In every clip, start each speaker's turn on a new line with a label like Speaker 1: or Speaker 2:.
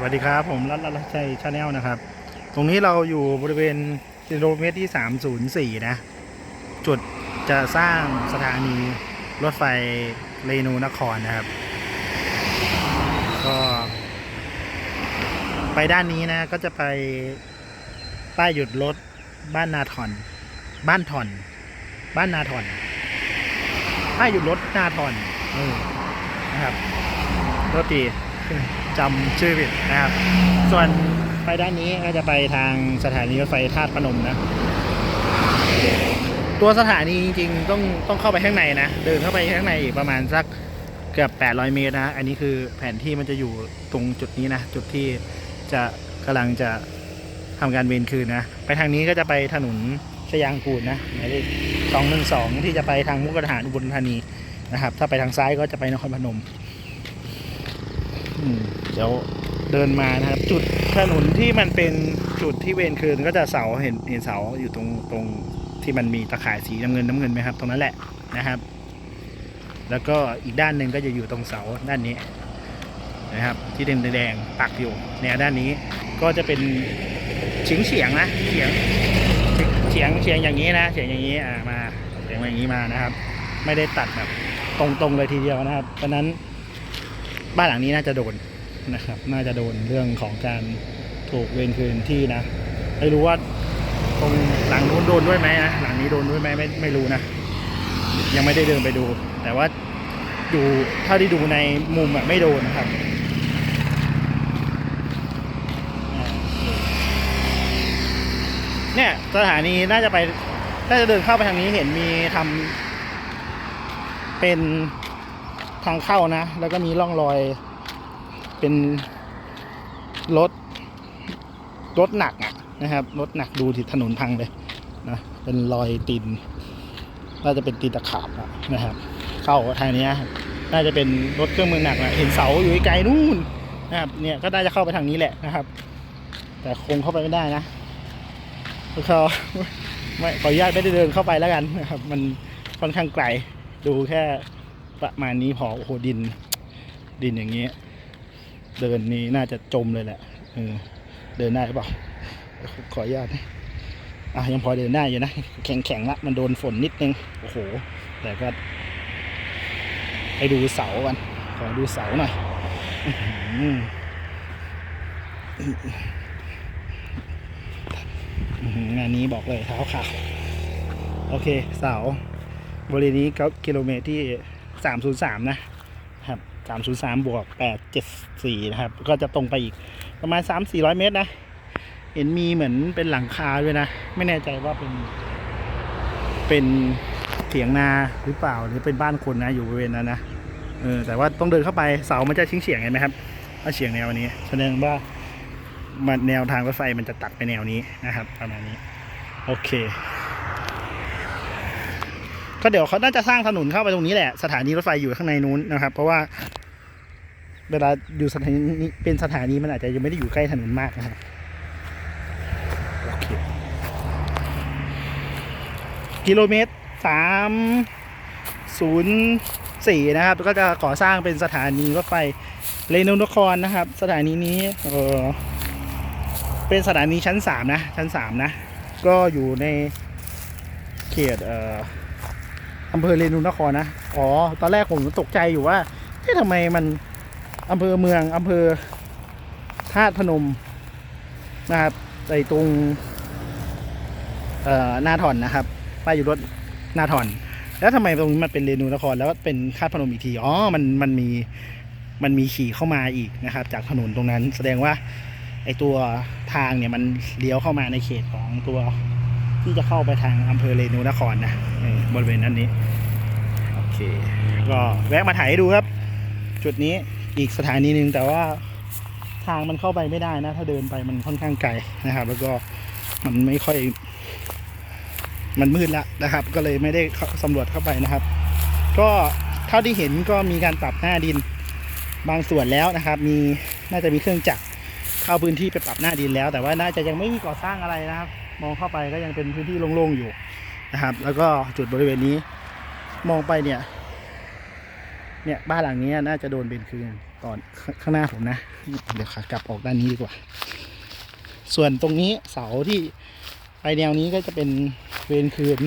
Speaker 1: สวัสดีครับ ผมรัตรัตชัยชาแนลนะครับ ตรงนี้เราอยู่บริเวณกิโลเมตรที่ 304 นะ จุดจะสร้างสถานีรถไฟเรนูนครนะครับ ก็ ไปด้านนี้นะ ก็จะไปป้ายหยุดรถบ้านนาถอน บ้านถอน บ้านนาถอนป้ายหยุดรถนาถอนเออนะครับรถตี จำชื่อผิดนะครับ ส่วนไปด้านนี้ก็จะไปทางสถานีรถไฟธาตุพนมนะ ตัวสถานีจริงๆต้องต้องเข้าไปข้างในนะ เดินเข้าไปข้างในอีกประมาณสักเกือบ 800 เมตรนะ อันนี้คือแผนที่มันจะอยู่ตรงจุดนี้นะ จุดที่จะกำลังจะทำการเวนคืนนะ ไปทางนี้ก็จะไปถนนชยางกูลนะหมายเลขสองหนึ่งสองที่จะไปทางมุกดาหารอุบลธานีนะครับ ถ้าไปทางซ้ายก็จะไปนครพนม เดี๋ยวเดินมานะครับ จุดถนนที่มันเป็นจุดที่เวรคืนก็จะเสาเห็นเห็นเสาอยู่ตรงตรงที่มันมีตะข่ายสีน้ำเงินน้ำเงินไหมครับ ตรงนั้นแหละนะครับ แล้วก็อีกด้านหนึ่งก็จะอยู่ตรงเสาด้านนี้นะครับ ที่แดงแดงๆปักอยู่แนวด้านนี้ก็จะเป็นเฉียงเฉียงนะเฉียงเฉียงเฉียงอย่างนี้นะเฉียงอย่างนี้อ่ามาเฉียงอย่างนี้มานะครับ ไม่ได้ตัดแบบตรงๆเลยทีเดียวนะครับเพราะนั้น บ้านหลังนี้น่าจะโดนนะครับ น่าจะโดนเรื่องของการถูกเวรคืนที่นะ ไม่รู้ว่าตรงหลังนู้นโดนด้วยไหมนะ หลังนี้โดนด้วยไหมไม่ไม่รู้นะ ยังไม่ได้เดินไปดู แต่ว่าดูเท่าที่ดูในมุมอะไม่โดนนะครับเนี่ยสถานีน่าจะไปน่าจะเดินเข้าไปทางนี้เห็นมีทำเป็น ทางเข้านะ แล้วก็มีร่องรอยเป็นรถรถหนักอะนะครับรถหนักดูที่ถนนพังเลยนะเป็นรอยตีนน่าจะเป็นตีนตะขาบนะครับ เข้าทางนี้น่าจะเป็นรถเครื่องมือหนักนะเห็นเสาอยู่ไกลนู่นนะครับเนี่ยก็น่าจะเข้าไปทางนี้แหละนะครับ แต่คงเข้าไปไม่ได้นะเขาไม่ขออนุญาตไม่ได้เดินเข้าไปแล้วกันนะครับ มันค่อนข้างไกลดูแค่ ประมาณนี้พอโอ้โหดิน ดินอย่างนี้ยเดินนี้น่าจะจมเลยแหละเออเดินได้หรือเปล่าขออนุญาตนะอะยังพอเดินได้อยู่นะแข็งแข็งๆละมันโดนฝนนิดนึงโอ้โห แต่ก็ไปดูเสากันขอดูเสาหน่อยอื้อหืออื้อหืองานนี้บอกเลยเท้าขาวโอเคเสาบริเวณนี้ก็กิโลเมตรที่ 303นย์สามนะครับ303บวก874นะครับ ก็จะตรงไปอีกประมาณ3-400เมตรนะ เห็นมีเหมือนเป็นหลังคาด้วยนะ ไม่แน่ใจว่าเป็น เป็นเถียงนาหรือเปล่าหรือเป็นบ้านคนนะอยู่บริเวณนั้นนะเออแต่ว่าต้องเดินเข้าไปเสามันจะชิงเฉียงเห็นไหมครับถ้าเฉียงแนวนี้แสดงว่ามันแนวทางรถไฟมันจะตัดไปแนวนี้นะครับประมาณนี้โอเค ก็เดี๋ยวเขาน่าจะสร้างถนนเข้าไปตรงนี้แหละสถานีรถไฟอยู่ข้างในนู้นนะครับ เพราะว่าเวลาอยู่สถานีเป็นสถานีมันอาจจะยังไม่ได้อยู่ใกล้ถนนมากนะครับโอเคกิโลเมตรสามศูนย์สี่นะครับ ก็จะก่อสร้างเป็นสถานีรถไฟเรนูนครนะครับ สถานีนี้เออเป็นสถานีชั้นสามนะ ชั้นสามนะ ก็อยู่ในเขตเอ่อ อำเภอเรนูนครนะ อ๋อ ตอนแรกผมตกใจอยู่ว่าเฮ้ยทำไมมันอำเภอเมืองอำเภอธาตุพนมนะครับในตรงเอ่อนาถอนนะครับป้ายอยู่รถนาถอน แล้วทำไมตรงนี้มันเป็นเรนูนคร แล้วเป็นธาตุพนมอีกที อ๋อ มันมันมีมันมีขี่เข้ามาอีกนะครับ จากถนนตรงนั้น แสดงว่าไอตัวทางเนี่ยมันเลี้ยวเข้ามาในเขตของตัว ที่จะเข้าไปทางอำเภอเรนูนครนะบริเวณนั้นนี้โอเคก็แวะมาถ่ายให้ดูครับ จุดนี้อีกสถานีหนึ่งแต่ว่าทางมันเข้าไปไม่ได้นะ ถ้าเดินไปมันค่อนข้างไกลนะครับ แล้วก็มันไม่ค่อย มันมืดละนะครับ ก็เลยไม่ได้สำรวจเข้าไปนะครับ ก็เท่าที่เห็นก็มีการปรับหน้าดินบางส่วนแล้วนะครับ มีน่าจะมีเครื่องจักรเข้าพื้นที่ไปปรับหน้าดินแล้ว แต่ว่าน่าจะยังไม่มีก่อสร้างอะไรนะครับ มองเข้าไปก็ยังเป็นพื้นที่โล่งๆอยู่นะครับ แล้วก็จุดบริเวณนี้มองไปเนี่ยเนี่ยบ้านหลังนี้น่าจะโดนเป็นคืนตอนข้างหน้าผมนะ เดี๋ยวขากลับออกด้านนี้ดีกว่า ส่วนตรงนี้เสาที่ไปแนวนี้ก็จะเป็นเวรคืน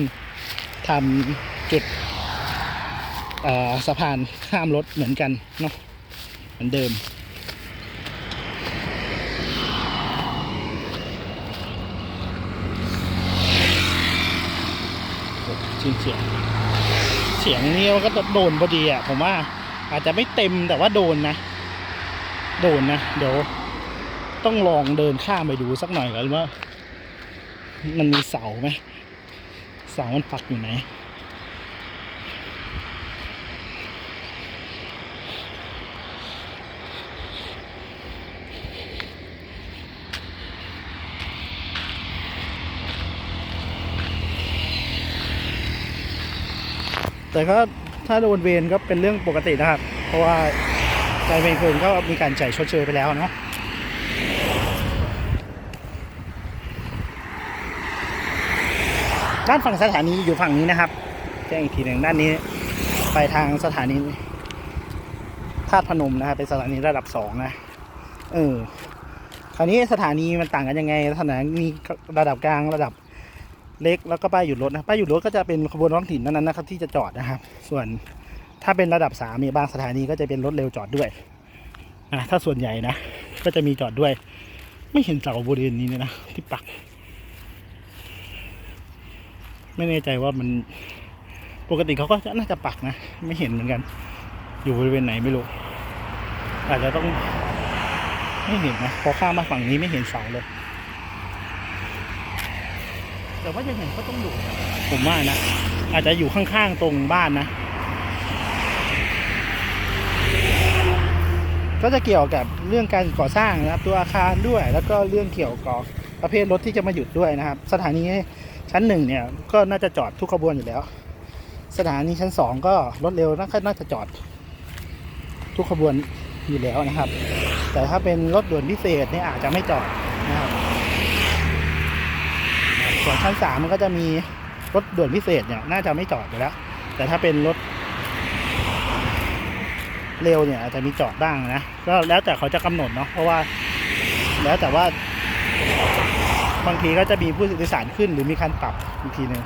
Speaker 1: ทำจุดเอ่อสะพานข้ามรถเหมือนกันเนาะเหมือนเดิม ชิงเสียงเสียงนี้มันก็โดนพอดีอะ ผมว่า อาจจะไม่เต็มแต่ว่าโดนนะ โดนนะ เดี๋ยว ต้องลองเดินข้ามไปดูสักหน่อยก่อนว่า มันมีเสาไหมเสามันปักอยู่ไหน แต่ก็ถ้าโดนเวรก็เป็นเรื่องปกตินะครับ เพราะว่าการเวรคืนก็มีการจ่ายชดเชยไปแล้วเนาะด้านฝั่งสถานีอยู่ฝั่งนี้นะครับแจ้งอีกทีหนึ่งด้านนี้ไปทางสถานีธาตุพนมนะครับเป็นสถานีระดับสองนะเออคราวนี้สถานีมันต่างกันยังไง สถานีระดับกลางระดับ เล็กแล้วก็ป้ายหยุดรถนะป้ายหยุดรถก็จะเป็นขบวนท้องถิ่นนั้นนะครับที่จะจอดนะครับ ส่วนถ้าเป็นระดับสามมีบางสถานีก็จะเป็นรถเร็วจอดด้วยอะถ้าส่วนใหญ่นะก็จะมีจอดด้วย ไม่เห็นเสาบริเวณนี้เลยนะที่ปัก ไม่แน่ใจว่ามันปกติเขาก็น่าจะปักนะ ไม่เห็นเหมือนกัน อยู่บริเวณไหนไม่รู้อาจจะต้องไม่เห็นนะพอข้ามมาฝั่งนี้ไม่เห็นเสาเลย แต่ว่าจะเห็นก็ต้องอยู่ผมว่านะ อาจจะอยู่ข้างๆตรงบ้านนะ ก็จะเกี่ยวกับเรื่องการก่อสร้างนะครับ ตัวอาคารด้วย แล้วก็เรื่องเกี่ยวกับประเภทรถที่จะมาหยุดด้วยนะครับ สถานีชั้นหนึ่งเนี่ยก็น่าจะจอดทุกขบวนอยู่แล้ว สถานีชั้นสองก็รถเร็วน่าน่าจะจอดทุกขบวนอยู่แล้วนะครับ แต่ถ้าเป็นรถด่วนพิเศษเนี่ยอาจจะไม่จอดนะครับ ส่วนชั้นสามมันก็จะมีรถด่วนพิเศษเนี่ยน่าจะไม่จอดอยู่แล้ว แต่ถ้าเป็นรถ เร็วเนี่ยอาจจะมีจอดบ้างนะก็แล้วแต่เขาจะกำหนดเนาะเพราะว่า แล้วแต่ว่า บางทีก็จะมีผู้โดยสารขึ้นหรือมีคันปรับอีกทีหนึ่ง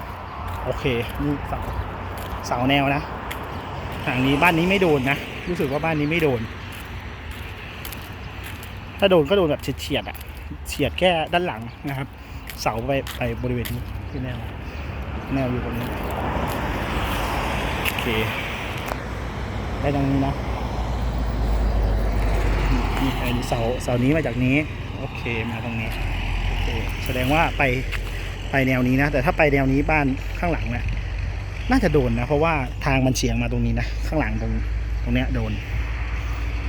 Speaker 1: โอเคนี่เสาเสาแนวนะทางนี้บ้านนี้ไม่โดนนะรู้สึกว่าบ้านนี้ไม่โดน ถ้าโดนก็โดนแบบเฉียดๆอะเฉียดแค่ด้านหลังนะครับ เสาไปไปบริเวณนี้ที่แนวแนวอยู่ตรงนี้โอเคไปตรงนี้นะนี่ไอ้เสาเสานี้มาจากนี้โอเคมาตรงนี้โอเคแสดงว่าไปไปแนวนี้นะ แต่ถ้าไปแนวนี้บ้านข้างหลังนะน่าจะโดนนะ เพราะว่าทางมันเฉียงมาตรงนี้นะ ข้างหลังตรงตรงเนี้ยโดน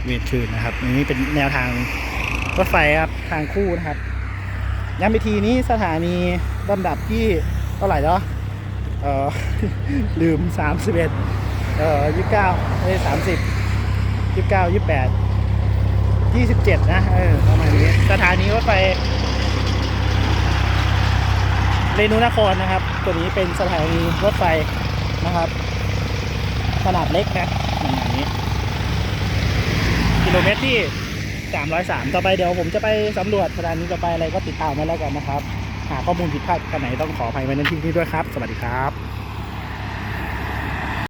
Speaker 1: เวรคืนนะครับอันนี้เป็นแนวทางรถไฟครับทางคู่นะครับ ย้ำอีกทีนี้สถานีลำดับที่เท่าไหร่แล้วเออลืมสามสิบเอ็ดเอ่อยี่สิบเก้าเอ้สามสิบยี่สิบเก้ายี่สิบแปดยี่สิบเจ็ดนะเออประมาณนี้ สถานีรถไฟเรนูนครนะครับ ตัวนี้เป็นสถานีรถไฟนะครับ ขนาดเล็กนะอย่างนี้ กิโลเมตรที่ 303 ต่อไปเดี๋ยวผมจะไปสำรวจสถานีต่อไปอะไรก็ติดตามมาแล้วกันนะครับ หากข้อมูลผิดพลาดกันไหนต้องขออภัยไว้ในที่นี้ด้วยครับ สวัสดีครับ